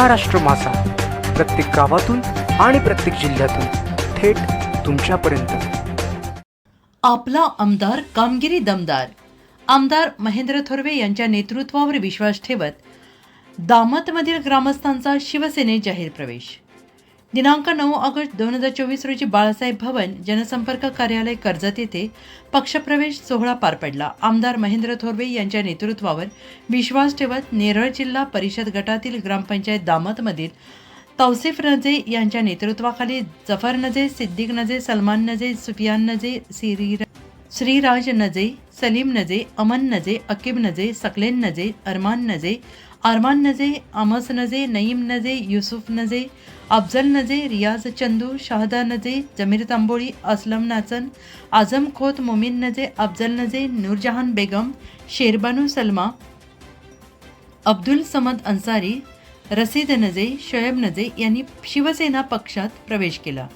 महाराष्ट्र मासा. प्रत्येक गावातून आणि प्रत्येक जिल्ह्यातून थेट तुमच्यापर्यंत. आपला आमदार कामगिरी दमदार. आमदार महेंद्र थोरवे यांच्या नेतृत्वावर विश्वास ठेवत दामतमधील ग्रामस्थांचा शिवसेनेत जाहीर प्रवेश. दिनांक नऊ ऑगस्ट दोन हजार चोवीस रोजी बाळासाहेब भवन जनसंपर्क कार्यालय कर्जत येथे पक्षप्रवेश सोहळा पार पडला. आमदार महेंद्र थोरवे यांच्या नेतृत्वावर विश्वास ठेवत नेरळ जिल्हा परिषद गटातील ग्रामपंचायत दामतमधील तौसिफ नजे यांच्या नेतृत्वाखाली जफर नजे सिद्दीक नजे सलमान नजे सुफियान नजे सिरी श्रीराज नजे सलीम नजे अमन नजे अकीब नजे सकलेन नजे अरमान नजे अरमान नजे अमस नजे नईम नजे युसुफ नजे अफजल नजे रियाज चंदू शाहदा नजे जमीर तांबोळी असलम नाचन आझम खोत मोमीन नजे अफजल नजे नूरजहान बेगम शेरबानू सलमा अब्दुल समद अन्सारी रसीद नजे शोएब नजे यांनी शिवसेना पक्षात प्रवेश केला.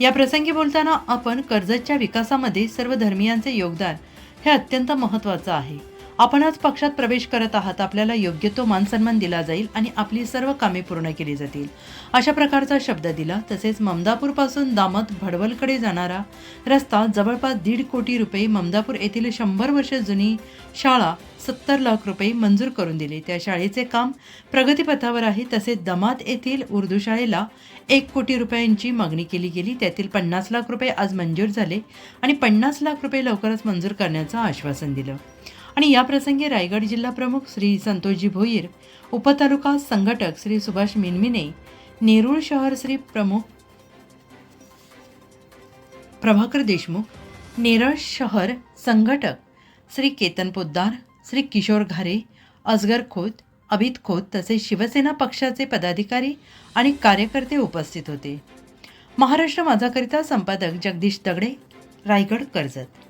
या प्रसंगी बोलताना आपण कर्जतच्या विकासामध्ये सर्व धर्मियांचे योगदान हे अत्यंत महत्त्वाचं आहे. आपण आज पक्षात प्रवेश करत आहात. आपल्याला योग्य तो मानसन्मान दिला जाईल आणि आपली सर्व कामे पूर्ण केली जातील. अशा प्रकारचा शब्द दिला. तसेच ममदापूरपासून दामत भडवलकडे जाणारा रस्ता जवळपास दीड कोटी रुपये ममदापूर येथील शंभर वर्ष जुनी शाळा सत्तर लाख रुपये मंजूर करून दिले. त्या शाळेचे काम प्रगतीपथावर आहे. तसेच दमात येथील उर्दू शाळेला एक कोटी रुपयांची मागणी केली गेली. त्यातील पन्नास लाख रुपये आज मंजूर झाले आणि पन्नास लाख रुपये लवकरच मंजूर करण्याचं आश्वासन दिलं. आणि या प्रसंगी रायगड जिल्हा प्रमुख श्री संतोषजी भोईर उपतालुका संघटक श्री सुभाष मिनमिने नेरूळ शहर श्री प्रमुख प्रभाकर देशमुख नेरळ शहर संघटक श्री केतन पोद्दार श्री किशोर घारे अजगर खोत अभित खोत तसेच शिवसेना पक्षाचे पदाधिकारी आणि कार्यकर्ते उपस्थित होते. महाराष्ट्र माझाकरिता संपादक जगदीश दगडे रायगड कर्जत.